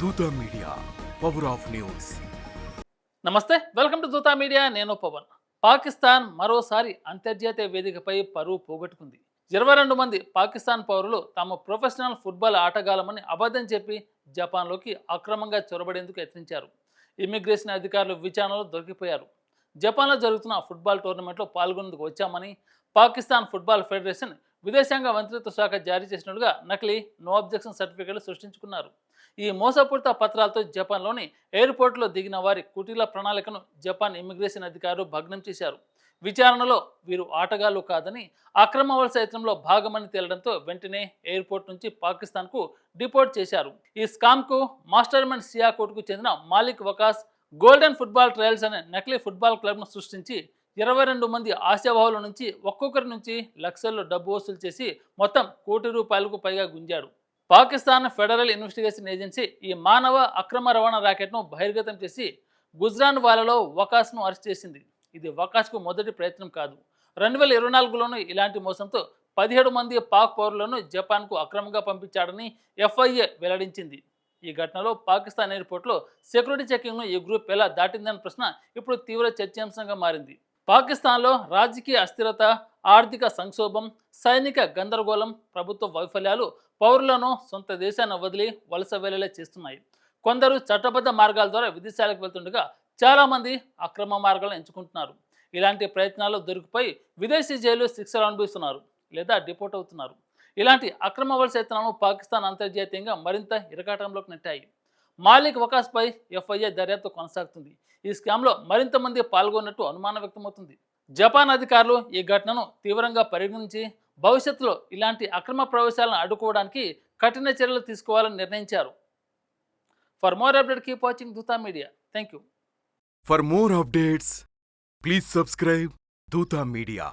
Dootha media power of news namaste welcome to Dootha media. నేను పవన్. పాకిస్తాన్ మరోసారి అంతర్జాతీయ వేదికపై పరువు పోగొట్టుకుంది. ఇరవై రెండు మంది పాకిస్తాన్ పౌరులు తాము ప్రొఫెషనల్ ఫుట్బాల్ ఆటగాళ్ళమని అబద్ధం చెప్పి జపాన్లోకి అక్రమంగా చొరబడేందుకు యత్నించారు. ఇమ్మిగ్రేషన్ అధికారులు విచారణలో దొరికిపోయారు. జపాన్లో జరుగుతున్న ఫుట్బాల్ టోర్నమెంట్లో పాల్గొనేందుకు వచ్చామని పాకిస్తాన్ ఫుట్బాల్ ఫెడరేషన్ విదేశాంగ మంత్రిత్వ శాఖ జారీ చేసినట్టుగా నకిలీ నో అబ్జెక్షన్ సర్టిఫికెట్లు సృష్టించుకున్నారు. ఈ మోసపూరిత పత్రాలతో జపాన్లోని ఎయిర్పోర్ట్లో దిగిన వారి కుటీల ప్రణాళికను జపాన్ ఇమ్మిగ్రేషన్ అధికారులు భగ్నం చేశారు. విచారణలో వీరు ఆటగాళ్ళు కాదని అక్రమ వలస యత్నంలో భాగమని తేలడంతో వెంటనే ఎయిర్పోర్ట్ నుంచి పాకిస్తాన్కు డిపోర్ట్ చేశారు. ఈ స్కామ్కు మాస్టర్ మైండ్ సియాకోట్కు చెందిన Malik Waqas golden football trials అనే నకిలీ ఫుట్బాల్ క్లబ్ను సృష్టించి ఇరవై రెండు మంది ఆశావాహుల నుంచి ఒక్కొక్కరి నుంచి లక్షల్లో డబ్బు వసూలు చేసి మొత్తం కోటి రూపాయలకు పైగా గుంజాడు పాకిస్తాన్ ఫెడరల్ ఇన్వెస్టిగేషన్ ఏజెన్సీ ఈ మానవ అక్రమ రవాణా ర్యాకెట్ను బహిర్గతం చేసి గుజరాన్ వాలలో వకాస్ను అరెస్ట్ చేసింది. ఇది వకాస్కు మొదటి ప్రయత్నం కాదు. రెండు వేల ఇరవై నాలుగులోనూ ఇలాంటి మోసంతో పదిహేడు మంది పాక్ పౌరులను జపాన్కు అక్రమంగా పంపించాడని ఎఫ్ఐఏ వెల్లడించింది. ఈ ఘటనలో పాకిస్తాన్ ఎయిర్పోర్ట్లో సెక్యూరిటీ చెకింగ్ను ఈ గ్రూప్ ఎలా దాటిందన్న ప్రశ్న ఇప్పుడు తీవ్ర చర్చాంశంగా మారింది. పాకిస్తాన్లో రాజకీయ అస్థిరత ఆర్థిక సంక్షోభం సైనిక గందరగోళం ప్రభుత్వ వైఫల్యాలు పౌరులను సొంత దేశాన్ని వదిలి వలస వెళ్ళలే చేస్తున్నాయి. కొందరు చట్టబద్ధ మార్గాల ద్వారా విదేశాలకు వెళ్తుండగా చాలామంది అక్రమ మార్గాలను ఎంచుకుంటున్నారు. ఇలాంటి ప్రయత్నాలు దొరికిపోయి విదేశీ జైలు శిక్షలు అనుభవిస్తున్నారు లేదా డిపోర్ట్ అవుతున్నారు. ఇలాంటి అక్రమ వలస యత్నాలను పాకిస్తాన్ అంతర్జాతీయంగా మరింత ఇరకాటంలోకి నెట్టాయి. మాలిక్ వకాస్పై ఎఫ్ఐఏ దర్యాప్తు కొనసాగుతుంది. ఈ స్కామ్లో మరింత మంది పాల్గొన్నట్టు అనుమానం వ్యక్తమవుతుంది. జపాన్ అధికారులు ఈ ఘటనను తీవ్రంగా పరిగణించి భవిష్యత్తులో ఇలాంటి అక్రమ ప్రవేశాలను అడ్డుకోవడానికి కఠిన చర్యలు తీసుకోవాలని నిర్ణయించారు. For more update keep watching Dootha media thank you for more updates please subscribe Dootha media